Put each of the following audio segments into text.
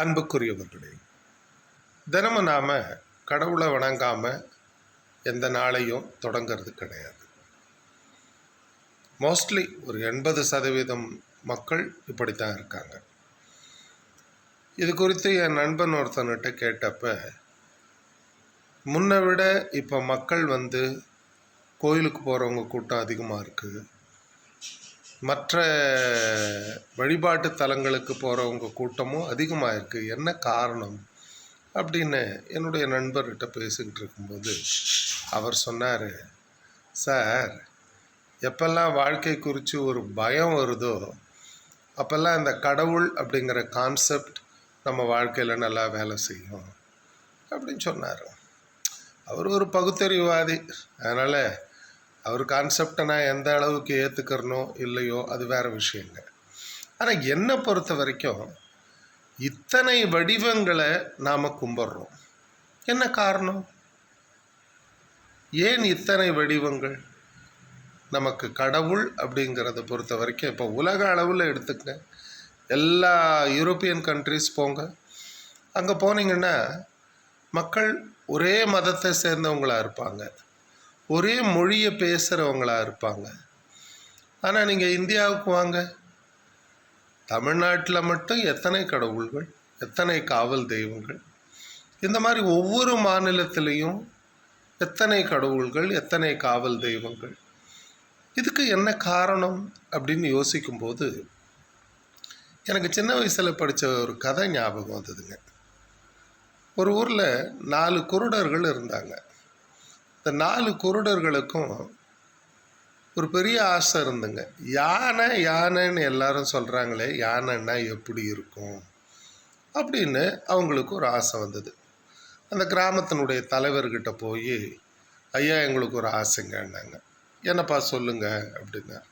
அன்புக்குரியவர்களே தினமும் நாம் கடவுளை வணங்காமல் எந்த நாளையும் தொடங்கிறது கிடையாது. மோஸ்ட்லி ஒரு எண்பது சதவீதம் மக்கள் இப்படித்தான் இருக்காங்க. இது குறித்து என் நண்பன் ஒருத்தன்கிட்ட கேட்டப்ப முன்னை விட இப்போ மக்கள் வந்து கோயிலுக்கு போகிறவங்க கூட்டம் அதிகமாக இருக்குது மற்ற வழிபாட்டு தலங்களுக்கு போகிறவங்க கூட்டமும் அதிகமாக இருக்குது என்ன காரணம்? அப்படின்னு என்னுடைய நண்பர்கிட்ட பேசிக்கிட்டு இருக்கும்போது அவர் சொன்னார் சார் எப்பெல்லாம் வாழ்க்கை குறித்து ஒரு பயம் வருதோ அப்போல்லாம் இந்த கடவுள் அப்படிங்கிற கான்செப்ட் நம்ம வாழ்க்கையில் நல்லா வேலை செய்யும் அப்படின்னு சொன்னார். அவர் ஒரு பகுத்தறிவாதி அதனால் அவர் கான்செப்டை நான் எந்த அளவுக்கு ஏற்றுக்கிறனோ இல்லையோ அது வேறு விஷயங்க. ஆனால் என்னை பொறுத்த வரைக்கும் இத்தனை வடிவங்களை நாம் கும்பிட்றோம். என்ன காரணம்? ஏன் இத்தனை வடிவங்கள்? நமக்கு கடவுள் அப்படிங்கிறத பொறுத்த வரைக்கும் இப்போ உலக அளவில் எடுத்துக்க எல்லா யூரோப்பியன் கண்ட்ரிஸ் போங்க. அங்கே போனீங்கன்னா மக்கள் ஒரே மதத்தை சேர்ந்தவங்களாக இருப்பாங்க. ஒரே மொழியை பேசுகிறவங்களாக இருப்பாங்க. ஆனால் நீங்கள் இந்தியாவுக்கு வாங்க. தமிழ்நாட்டில் மட்டும் எத்தனை கடவுள்கள் எத்தனை காவல் தெய்வங்கள் இந்த மாதிரி ஒவ்வொரு மாநிலத்திலையும் எத்தனை கடவுள்கள் எத்தனை காவல் தெய்வங்கள் இதுக்கு என்ன காரணம் அப்படின்னு யோசிக்கும்போது எனக்கு சின்ன வயசில் படித்த ஒரு கதை ஞாபகம் வந்ததுங்க. ஒரு ஊரில் நாலு குருடர்கள் இருந்தாங்க. இந்த நாலு குருடர்களுக்கும் ஒரு பெரிய ஆசை இருந்துங்க. யானை யானைன்னு எல்லாரும் சொல்கிறாங்களே யானைன்னா எப்படி இருக்கும்? அப்படின்னு அவங்களுக்கு ஒரு ஆசை வந்தது. அந்த கிராமத்தினுடைய தலைவர்கிட்ட போய் ஐயா எங்களுக்கு ஒரு ஆசைங்கன்னாங்க. என்னப்பா சொல்லுங்க? அப்படின்னார்.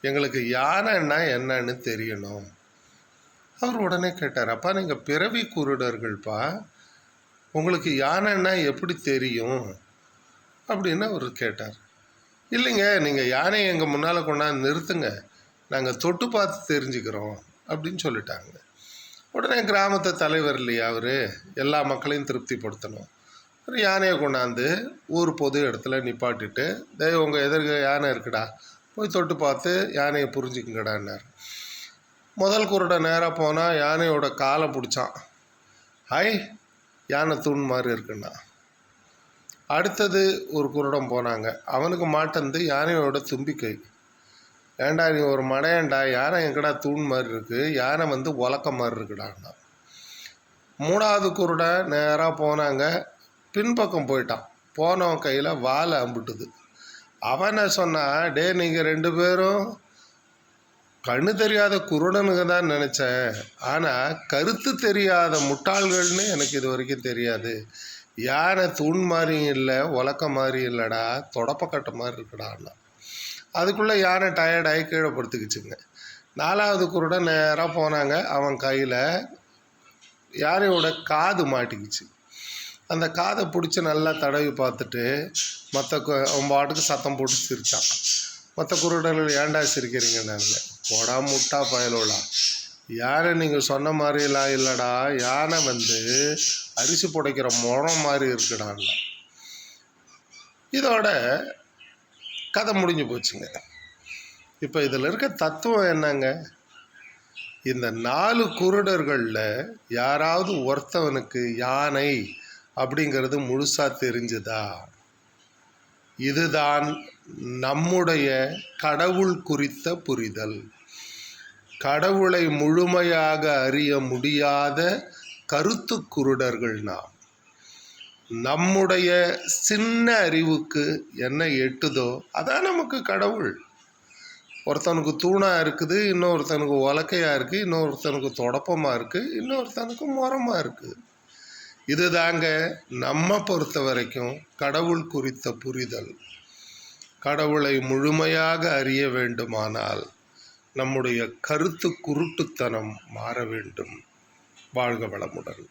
எங்களுக்கு யானைன்னா என்னன்னு தெரியணும். அவர் உடனே கேட்டார் அப்பா நீங்கள் பிறவி குருடர்கள்ப்பா. உங்களுக்கு யானைன்னா எப்படி தெரியும்? அப்படின்னு அவர் கேட்டார். இல்லைங்க நீங்கள் யானையை எங்கள் முன்னால் கொண்டாந்து நிறுத்துங்க. நாங்கள் தொட்டு பார்த்து தெரிஞ்சுக்கிறோம் அப்படின்னு சொல்லிட்டாங்க. உடனே கிராமத்து தலைவர் இல்லையா அவர்? எல்லா மக்களையும் திருப்திப்படுத்தணும். ஒரு யானையை கொண்டாந்து ஊர் பொது இடத்துல நிப்பாட்டிட்டு தயவு உங்கள் எதிர்க்க யானை இருக்குடா போய் தொட்டு பார்த்து யானையை புரிஞ்சுக்குங்கடான்னார். முதல் குருட நேராக போனால் யானையோட காலை பிடிச்சான். ஹாய் யானை தூண் மாதிரி இருக்குண்ணா அடுத்தது ஒரு குருடம் போனாங்க. அவனுக்கு மாட்டந்து யானையோட தும்பிக்கை. ஏண்டா நீ ஒரு மடையண்டா? யானை எங்கடா தூண் மாதிரி இருக்குது யானை வந்து உலக்க மாதிரி இருக்குடான்னா. மூணாவது குருடை நேராக போனாங்க. பின்பக்கம் போயிட்டான். போனவன் கையில் வாழை அம்பிட்டுது. அவனை சொன்னான் டே நீங்கள் ரெண்டு பேரும் கண்ணு தெரியாத குருடனுங்க தான் நினச்சேன். ஆனால் கருத்து தெரியாத முட்டாள்கள்னு எனக்கு இது வரைக்கும் தெரியாது. யாரை தூண் மாதிரியும் இல்லை உலக்க மாதிரி இல்லைடா தொடப்பக்கட்டை மாதிரி இருக்குடான்னா அதுக்குள்ளே யானை டயர்டாகி கீழே படுத்துக்கிச்சுங்க. நாலாவது குருடன் நேராக போனாங்க அவன் கையில் யாரையோட காது மாட்டிக்கிச்சு. அந்த காதை பிடிச்சி நல்லா தடவி பார்த்துட்டு மற்ற அவன் பாட்டுக்கு சத்தம் போட்டு சிரித்தான் மற்ற குருடர்கள் ஏன்டா சிரிக்கிறீங்க நான் போடா முட்டா பயலோடா. யானை நீங்கள் சொன்ன மாதிரிலாம் இல்லைடா? யானை வந்து அரிசி புடைக்கிற முறம் மாதிரி இருக்குடான்ல இதோட கதை முடிஞ்சு போச்சுங்க. இப்போ இதில் இருக்க தத்துவம் என்னங்க? இந்த நாலு குருடர்களில் யாராவது ஒருத்தவனுக்கு யானை அப்படிங்கிறது முழுசாக தெரிஞ்சுதா? இதுதான் நம்முடைய கடவுள் குறித்த புரிதல். கடவுளை முழுமையாக அறிய முடியாத கருத்து குருடர்கள் நாம். நம்முடைய சின்ன அறிவுக்கு என்ன எட்டுதோ அதான் நமக்கு கடவுள். ஒருத்தனுக்கு தூணாக இருக்குது இன்னொருத்தனுக்கு உலக்கையாக இருக்குது இன்னொருத்தனுக்கு தொடப்பமாக இருக்குது இன்னொருத்தனுக்கு முரமாக இருக்குது இதுதாங்க நம்ம பொறுத்த வரைக்கும் கடவுள் குறித்த புரிதல். கடவுளை முழுமையாக அறிய வேண்டுமானால் நம்முடைய கருத்து குருட்டுத்தனம் மாற வேண்டும். வாழ்க வளமுடன்.